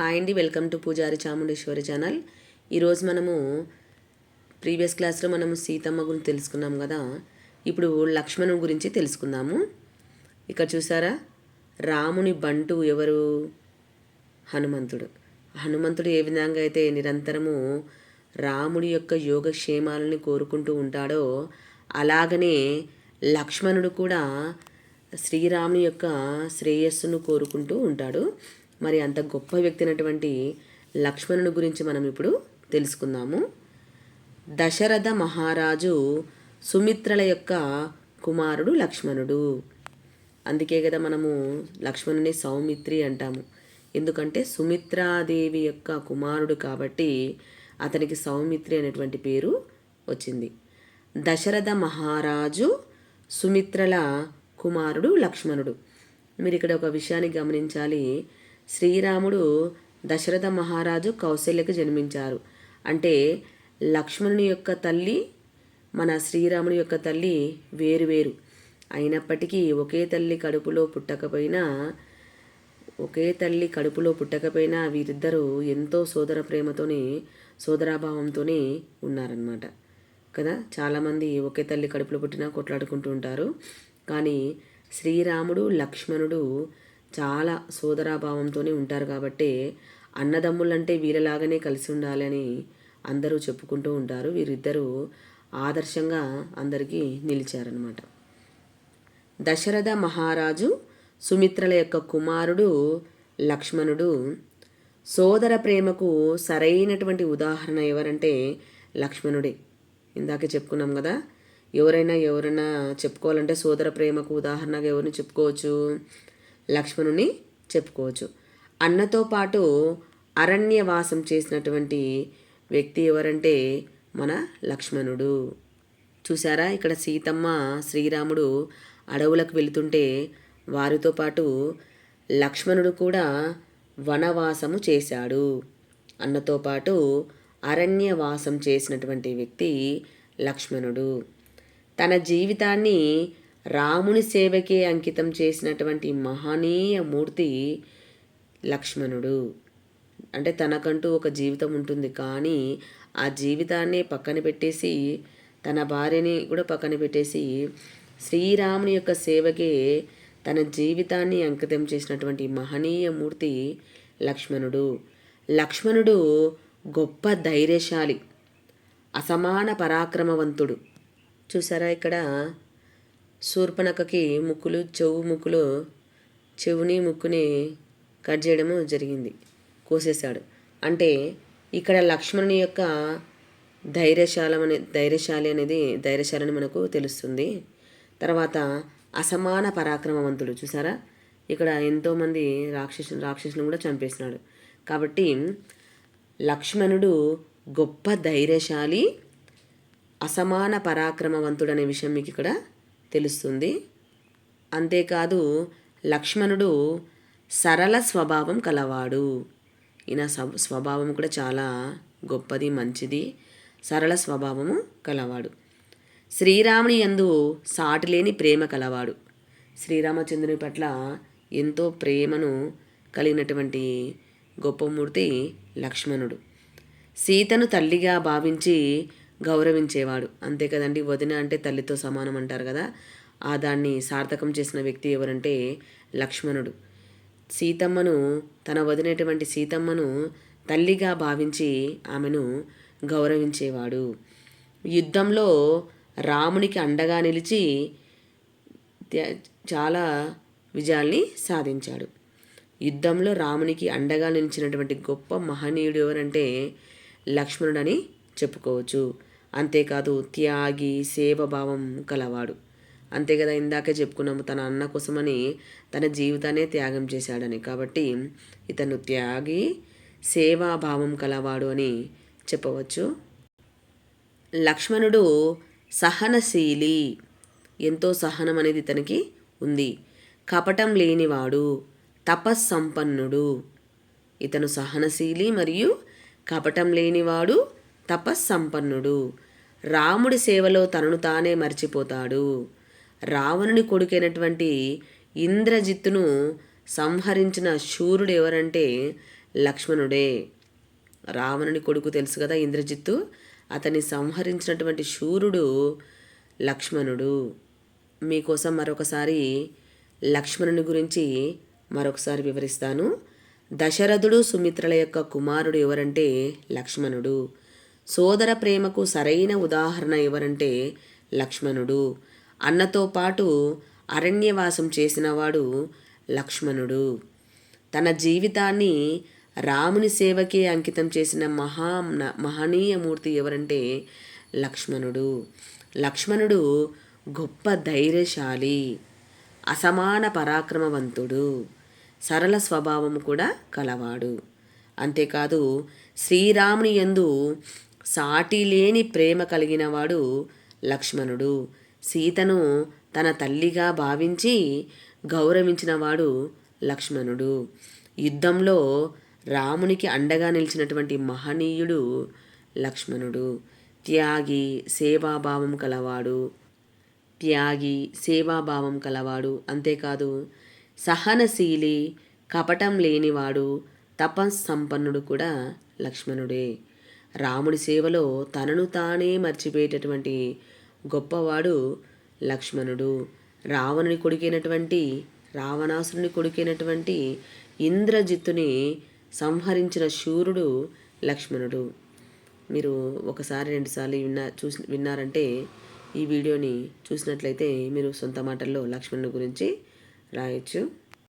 Hi అండి welcome to పూజారి Chamundeshwari channel. ఈరోజు మనము ప్రీవియస్ క్లాస్లో మనము సీతమ్మ గురించి తెలుసుకున్నాం కదా. ఇప్పుడు లక్ష్మణుని గురించి తెలుసుకుందాము. ఇక్కడ చూసారా? రాముని బంటు ఎవరు? హనుమంతుడు. హనుమంతుడు ఏ విధంగా అయితే నిరంతరము రాముడి యొక్క యోగక్షేమాలని కోరుకుంటూ ఉంటాడో అలాగనే లక్ష్మణుడు కూడా శ్రీరాముని యొక్క శ్రేయస్సును కోరుకుంటూ ఉంటాడు. మరి అంత గొప్ప వ్యక్తి అయినటువంటి లక్ష్మణుని గురించి మనం ఇప్పుడు తెలుసుకుందాము. దశరథ మహారాజు సుమిత్రల యొక్క కుమారుడు లక్ష్మణుడు. అందుకే కదా మనము లక్ష్మణుని సౌమిత్రి అంటాము. ఎందుకంటే సుమిత్రాదేవి యొక్క కుమారుడు కాబట్టి అతనికి సౌమిత్రి అనేటువంటి పేరు వచ్చింది. దశరథ మహారాజు సుమిత్రల కుమారుడు లక్ష్మణుడు. మీరు ఇక్కడ ఒక విషయాన్ని గమనించాలి. శ్రీరాముడు దశరథ మహారాజు కౌశల్యకు జన్మించారు. అంటే లక్ష్మణుని యొక్క తల్లి మన శ్రీరాముని యొక్క తల్లి వేరువేరు అయినప్పటికీ ఒకే తల్లి కడుపులో పుట్టకపోయినా ఒకే తల్లి కడుపులో పుట్టకపోయినా వీరిద్దరూ ఎంతో సోదర ప్రేమతోనే సోదరాభావంతోనే ఉన్నారనమాట కదా? చాలామంది ఒకే తల్లి కడుపులో పుట్టినా కొట్లాడుకుంటూ ఉంటారు. కానీ శ్రీరాముడు లక్ష్మణుడు చాలా సోదరాభావంతోనే ఉంటారు కాబట్టి అన్నదమ్ములంటే వీళ్ళలాగానే కలిసి ఉండాలని అందరూ చెప్పుకుంటూ ఉంటారు. వీరిద్దరూ ఆదర్శంగా అందరికీ నిలిచారనమాట దశరథ మహారాజు సుమిత్రల యొక్క కుమారుడు లక్ష్మణుడు సోదర ప్రేమకు సరైనటువంటి ఉదాహరణ ఎవరంటే లక్ష్మణుడే. ఇందాకే చెప్పుకున్నాం కదా ఎవరైనా ఎవరైనా చెప్పుకోవాలంటే సోదర ప్రేమకు ఉదాహరణగా ఎవరిని చెప్పుకోవచ్చు? లక్ష్మణుని చెప్పుకోవచ్చు. అన్నతో పాటు అరణ్యవాసం చేసినటువంటి వ్యక్తి ఎవరంటే మన లక్ష్మణుడు. చూసారా ఇక్కడ సీతమ్మ శ్రీరాముడు అడవులకు వెళుతుంటే వారితో పాటు లక్ష్మణుడు కూడా వనవాసము చేశాడు. అన్నతో పాటు అరణ్యవాసం చేసినటువంటి వ్యక్తి లక్ష్మణుడు. తన జీవితాన్ని రాముని సేవకే అంకితం చేసినటువంటి మహనీయ మూర్తి లక్ష్మణుడు. అంటే తనకంటూ ఒక జీవితం ఉంటుంది. కానీ ఆ జీవితాన్ని పక్కన పెట్టేసి తన భార్యని కూడా పక్కన పెట్టేసి శ్రీరాముని యొక్క సేవకే తన జీవితాన్ని అంకితం చేసినటువంటి మహనీయ మూర్తి లక్ష్మణుడు. లక్ష్మణుడు గొప్ప ధైర్యశాలి అసమాన పరాక్రమవంతుడు. చూసారా ఇక్కడ? శూర్పణకకి ముక్కులు చెవు ముక్కులు చెవుని ముక్కుని కట్ చేయడము జరిగింది. కోసేశాడు. అంటే ఇక్కడ లక్ష్మణుని యొక్క ధైర్యశాలం అనే ధైర్యశాలి అనేది ధైర్యశాలని మనకు తెలుస్తుంది. తర్వాత అసమాన పరాక్రమవంతుడు చూసారా ఇక్కడ ఎంతోమంది రాక్షసు రాక్షసులను కూడా చంపేసినాడు. కాబట్టి లక్ష్మణుడు గొప్ప ధైర్యశాలి అసమాన పరాక్రమవంతుడు అనే విషయం మీకు ఇక్కడ తెలుస్తుంది. అంతేకాదు లక్ష్మణుడు సరళ స్వభావం కలవాడు. ఈయన స్వభావం కూడా చాలా గొప్పది మంచిది. సరళ స్వభావము కలవాడు. శ్రీరాముని యందు సాటిలేని ప్రేమ కలవాడు. శ్రీరామచంద్రుని పట్ల ఎంతో ప్రేమను కలిగినటువంటి గొప్పమూర్తి లక్ష్మణుడు. సీతను తల్లిగా భావించి గౌరవించేవాడు. అంతే కదండి వదిన అంటే తల్లితో సమానం అంటారు కదా. ఆ దాన్ని సార్థకం చేసిన వ్యక్తి ఎవరంటే లక్ష్మణుడు. సీతమ్మను తన వదినటువంటి సీతమ్మను తల్లిగా భావించి ఆమెను గౌరవించేవాడు. యుద్ధంలో రామునికి అండగా నిలిచి చాలా విజయాల్ని సాధించాడు. యుద్ధంలో రామునికి అండగా నిలిచినటువంటి గొప్ప మహనీయుడు ఎవరంటే లక్ష్మణుడని చెప్పుకోవచ్చు. అంతేకాదు త్యాగి సేవభావం కలవాడు. అంతే కదా ఇందాకే చెప్పుకున్నాము తన అన్న కోసమని తన జీవితాన్ని త్యాగం చేశాడని. కాబట్టి ఇతను త్యాగి సేవాభావం కలవాడు అని చెప్పవచ్చు. లక్ష్మణుడు సహనశీలి. ఎంతో సహనం అనేది ఇతనికి ఉంది. కపటం లేనివాడు తపస్సంపన్నుడు. ఇతను సహనశీలి మరియు కపటం లేనివాడు తపస్సంపన్నుడు. రాముడి సేవలో తనను తానే మర్చిపోతాడు. రావణుని కొడుకైనటువంటి ఇంద్రజిత్తును సంహరించిన శూరుడు ఎవరంటే లక్ష్మణుడే. రావణుని కొడుకు తెలుసు కదా ఇంద్రజిత్తు? అతన్ని సంహరించినటువంటి శూరుడు లక్ష్మణుడు. మీకోసం మరొకసారి లక్ష్మణుని గురించి మరొకసారి వివరిస్తాను. దశరథుడు సుమిత్రల యొక్క కుమారుడు ఎవరంటే లక్ష్మణుడు. సోదర ప్రేమకు సరైన ఉదాహరణ ఎవరంటే లక్ష్మణుడు. అన్నతో పాటు అరణ్యవాసం చేసినవాడు లక్ష్మణుడు. తన జీవితాన్ని రాముని సేవకే అంకితం చేసిన మహా మహనీయమూర్తి ఎవరంటే లక్ష్మణుడు. లక్ష్మణుడు గొప్ప ధైర్యశాలి అసమాన పరాక్రమవంతుడు సరళ స్వభావం కూడా కలవాడు. అంతేకాదు శ్రీరాముని యందు సాటి లేని ప్రేమ కలిగినవాడు లక్ష్మణుడు. సీతను తన తల్లిగా భావించి గౌరవించినవాడు లక్ష్మణుడు. యుద్ధంలో రామునికి అండగా నిలిచినటువంటి మహనీయుడు లక్ష్మణుడు. త్యాగి సేవాభావం కలవాడు. త్యాగి సేవాభావం కలవాడు అంతేకాదు సహనశీలి కపటం లేనివాడు తపస్సంపన్నుడు కూడా లక్ష్మణుడే. రాముడి సేవలో తనను తానే మర్చిపోయేటటువంటి గొప్పవాడు లక్ష్మణుడు. రావణుని కొడుకైనటువంటి రావణాసురుని కొడుకైనటువంటి ఇంద్రజిత్తుని సంహరించిన శూరుడు లక్ష్మణుడు. మీరు ఒకసారి రెండుసార్లు విన్నా చూసి విన్నారంటే ఈ వీడియోని చూసినట్లయితే మీరు సొంత మాటల్లో లక్ష్మణుని గురించి రాయొచ్చు.